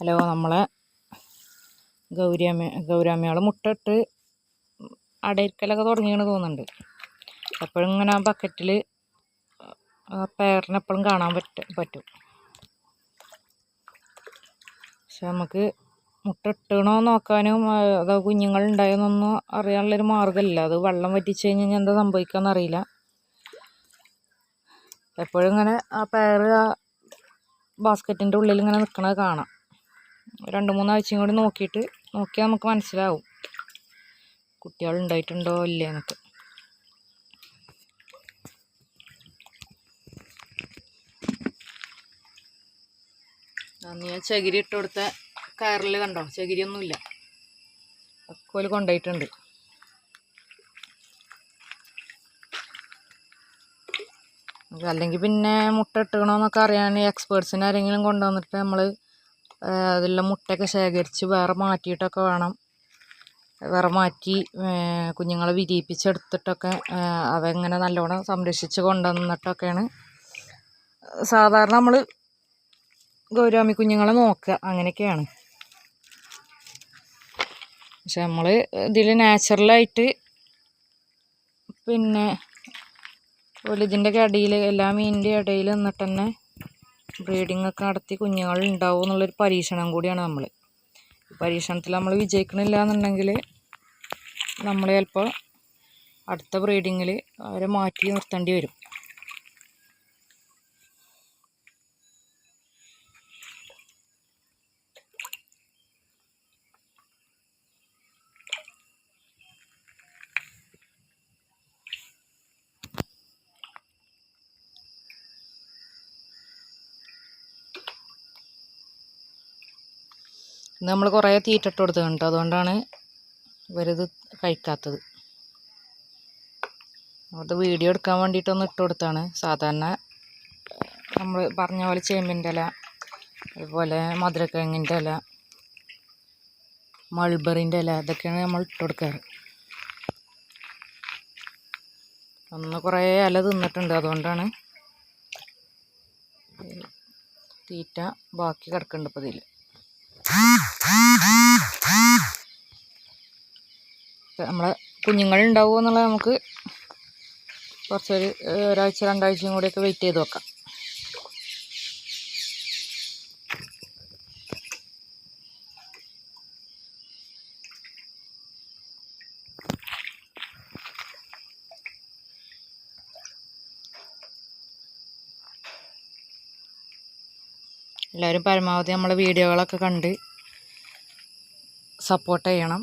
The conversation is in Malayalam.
ഹലോ നമ്മളെ ഗൗരിയമ്മ ഗൗരാമ്മയാൾ മുട്ടയിട്ട് അടയിരിക്കലൊക്കെ തുടങ്ങിയെന്ന് തോന്നുന്നുണ്ട്. എപ്പോഴും ഇങ്ങനെ ആ ബക്കറ്റിൽ പേരിനെ എപ്പോഴും കാണാൻ പറ്റ പറ്റും. പക്ഷെ നമുക്ക് മുട്ട ഇട്ടണോ നോക്കാനും അതോ കുഞ്ഞുങ്ങളുണ്ടായെന്നൊന്നും അറിയാനുള്ളൊരു മാർഗമില്ല അത് വെള്ളം വറ്റിച്ച് കഴിഞ്ഞാൽ എന്താ സംഭവിക്കാമെന്നറിയില്ല എപ്പോഴും ഇങ്ങനെ ആ പേര് ആ ബാസ്ക്കറ്റിന്റെ ഉള്ളിൽ ഇങ്ങനെ നിൽക്കണത് കാണാം. രണ്ട് മൂന്നാഴ്ചയും കൂടി നോക്കിയിട്ട് നോക്കിയാൽ നമുക്ക് മനസ്സിലാവും. കുട്ടികളുണ്ടായിട്ടുണ്ടോ ഇല്ലേ എന്നൊക്കെ. ഞാൻ ചകിരി ഇട്ട് കൊടുത്ത കയറിൽ കണ്ടോ? ചകിരിയൊന്നുമില്ല. അക്കോൽ കൊണ്ടുപോയിട്ടുണ്ട്. അല്ലെങ്കിൽ പിന്നെ മുട്ട ഇട്ടുകണമെന്നൊക്കെ അറിയാൻ എക്സ്പേർട്സിനെ ആരെങ്കിലും കൊണ്ടുവന്നിട്ട് നമ്മൾ അതിലുള്ള മുട്ടയൊക്കെ ശേഖരിച്ച് വേറെ മാറ്റിയിട്ടൊക്കെ വേണം. വേറെ മാറ്റി കുഞ്ഞുങ്ങളെ വിരിയിപ്പിച്ചെടുത്തിട്ടൊക്കെ അവങ്ങനെ നല്ലോണം സംരക്ഷിച്ച് കൊണ്ടുവന്നിട്ടൊക്കെയാണ്. സാധാരണ നമ്മൾ ഗൗരാമി കുഞ്ഞുങ്ങളെ നോക്കുക. അങ്ങനെയൊക്കെയാണ്. പക്ഷെ നമ്മൾ ഇതിൽ നാച്ചുറലായിട്ട് പിന്നെ ഇതിന്റെയൊക്കെ ഇടയിൽ എല്ലാ മീനിന്റെ ഇടയിൽ നിന്നിട്ട് തന്നെ ബ്രീഡിംഗ് ഒക്കെ നടത്തി കുഞ്ഞുങ്ങൾ ഉണ്ടാവും എന്നുള്ളൊരു പരീക്ഷണം കൂടിയാണ് നമ്മൾ. പരീക്ഷണത്തിൽ നമ്മൾ വിജയിക്കണില്ല എന്നുണ്ടെങ്കിൽ നമ്മൾ ചിലപ്പോൾ അടുത്ത ബ്രീഡിങ്ങിൽ അവരെ മാറ്റി നിർത്തേണ്ടി വരും. നമ്മൾ കുറേ തീറ്റ ഇട്ട് കേട്ടോ അതുകൊണ്ടാണ് ഇവരിത് കഴിക്കാത്തത്. അത് വീഡിയോ എടുക്കാൻ വേണ്ടിയിട്ടൊന്ന് ഇട്ട് കൊടുത്താണ്. സാധാരണ നമ്മൾ പറഞ്ഞ പോലെ ചേമ്പിന്റെ ഇല അതുപോലെ മധുരക്കിഴങ്ങിന്റെ ഇല മൾബറിന്റെ ഇല ഇതൊക്കെയാണ് നമ്മൾ ഇട്ട് കൊടുക്കാറ്. അന്ന് കുറേ ഇല തിന്നിട്ടുണ്ട്. അതുകൊണ്ടാണ് തീറ്റ ബാക്കി കിടക്കുന്നുണ്ട് ഇപ്പോൾ ഇതിൽ നമ്മളെ കുഞ്ഞുങ്ങൾ ഉണ്ടാവുമോ എന്നുള്ളത് നമുക്ക് കുറച്ചൊരു ഒരാഴ്ച രണ്ടാഴ്ചയും കൂടിയൊക്കെ വെയിറ്റ് ചെയ്ത് വെക്കാം എല്ലാവരും പരമാവധി നമ്മളെ വീഡിയോകളൊക്കെ കണ്ട് സപ്പോർട്ട് ചെയ്യണം.